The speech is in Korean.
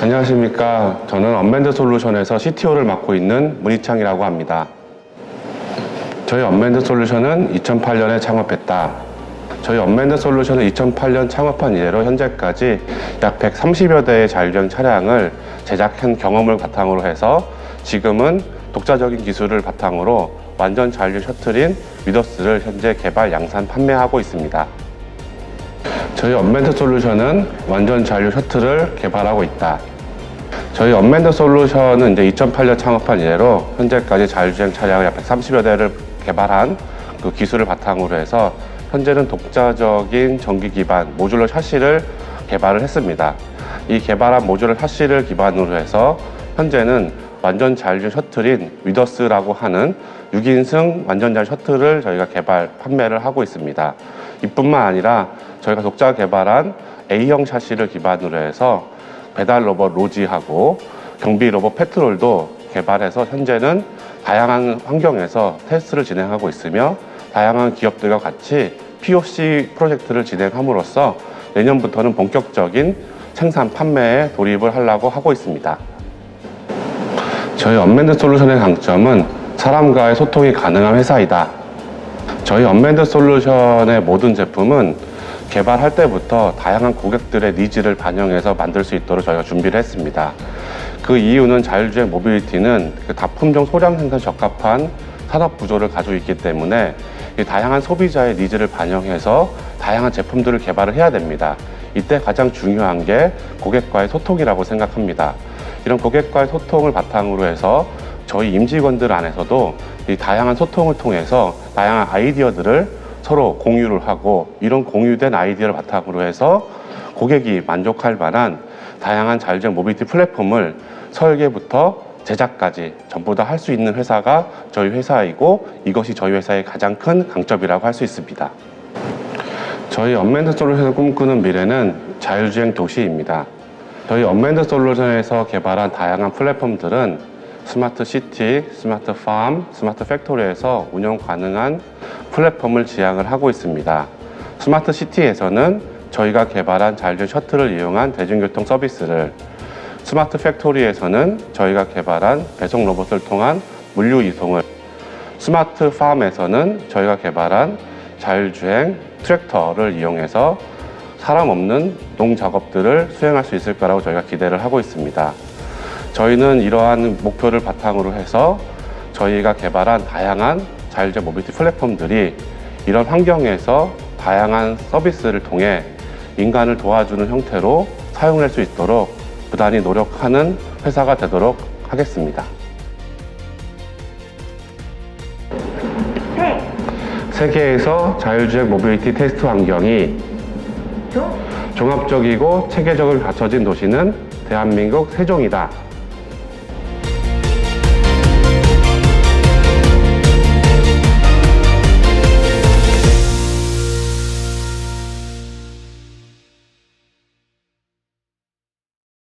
안녕하십니까. 저는 언밴드 솔루션에서 CTO를 맡고 있는 문희창이라고 합니다. 저희 언밴드 솔루션은 2008년에 창업했다. 저희 언밴드 솔루션은 2008년 창업한 이래로 현재까지 약 130여 대의 자율주행 차량을 제작한 경험을 바탕으로 해서 지금은 독자적인 기술을 바탕으로 완전 자율주행 셔틀인 위더스를 현재 개발, 양산, 판매하고 있습니다. 저희 언밴드 솔루션은 완전 자율 셔틀을 개발하고 있다. 저희 언밴드 솔루션은 이제 2008년 창업한 이래로 현재까지 자율주행 차량을 약 130여 대를 개발한 그 기술을 바탕으로 해서 현재는 독자적인 전기 기반 모듈러 샤시를 개발을 했습니다. 이 개발한 모듈러 샤시를 기반으로 해서 현재는 완전 자율주행 셔틀인 위더스라고 하는 6인승 완전 자율 셔틀을 저희가 개발 판매를 하고 있습니다. 이뿐만 아니라 저희가 독자 개발한 A형 샤시를 기반으로 해서 배달 로봇 로지하고 경비 로봇 페트롤도 개발해서 현재는 다양한 환경에서 테스트를 진행하고 있으며 다양한 기업들과 같이 POC 프로젝트를 진행함으로써 내년부터는 본격적인 생산 판매에 돌입을 하려고 하고 있습니다. 저희 언맨드 솔루션의 강점은 사람과의 소통이 가능한 회사이다. 저희 언밴드 솔루션의 모든 제품은 개발할 때부터 다양한 고객들의 니즈를 반영해서 만들 수 있도록 저희가 준비를 했습니다. 그 이유는 자율주행 모빌리티는 그 다품종 소량 생산 적합한 산업 구조를 가지고 있기 때문에 이 다양한 소비자의 니즈를 반영해서 다양한 제품들을 개발을 해야 됩니다. 이때 가장 중요한 게 고객과의 소통이라고 생각합니다. 이런 고객과의 소통을 바탕으로 해서 저희 임직원들 안에서도 이 다양한 소통을 통해서 다양한 아이디어들을 서로 공유를 하고 이런 공유된 아이디어를 바탕으로 해서 고객이 만족할 만한 다양한 자율주행 모빌리티 플랫폼을 설계부터 제작까지 전부 다 할 수 있는 회사가 저희 회사이고 이것이 저희 회사의 가장 큰 강점이라고 할 수 있습니다. 저희 언맨드 솔루션을 꿈꾸는 미래는 자율주행 도시입니다. 저희 언맨드 솔루션에서 개발한 다양한 플랫폼들은 스마트 시티, 스마트 팜, 스마트 팩토리에서 운영 가능한 플랫폼을 지향을 하고 있습니다. 스마트 시티에서는 저희가 개발한 자율주행 셔틀을 이용한 대중교통 서비스를 스마트 팩토리에서는 저희가 개발한 배송 로봇을 통한 물류 이송을 스마트 팜에서는 저희가 개발한 자율주행 트랙터를 이용해서 사람 없는 농 작업들을 수행할 수 있을 거라고 저희가 기대를 하고 있습니다. 저희는 이러한 목표를 바탕으로 해서 저희가 개발한 다양한 자율주행 모빌리티 플랫폼들이 이런 환경에서 다양한 서비스를 통해 인간을 도와주는 형태로 사용할 수 있도록 부단히 노력하는 회사가 되도록 하겠습니다. 세, 세계에서 자율주행 모빌리티 테스트 환경이 조, 종합적이고 체계적으로 갖춰진 도시는 대한민국 세종이다.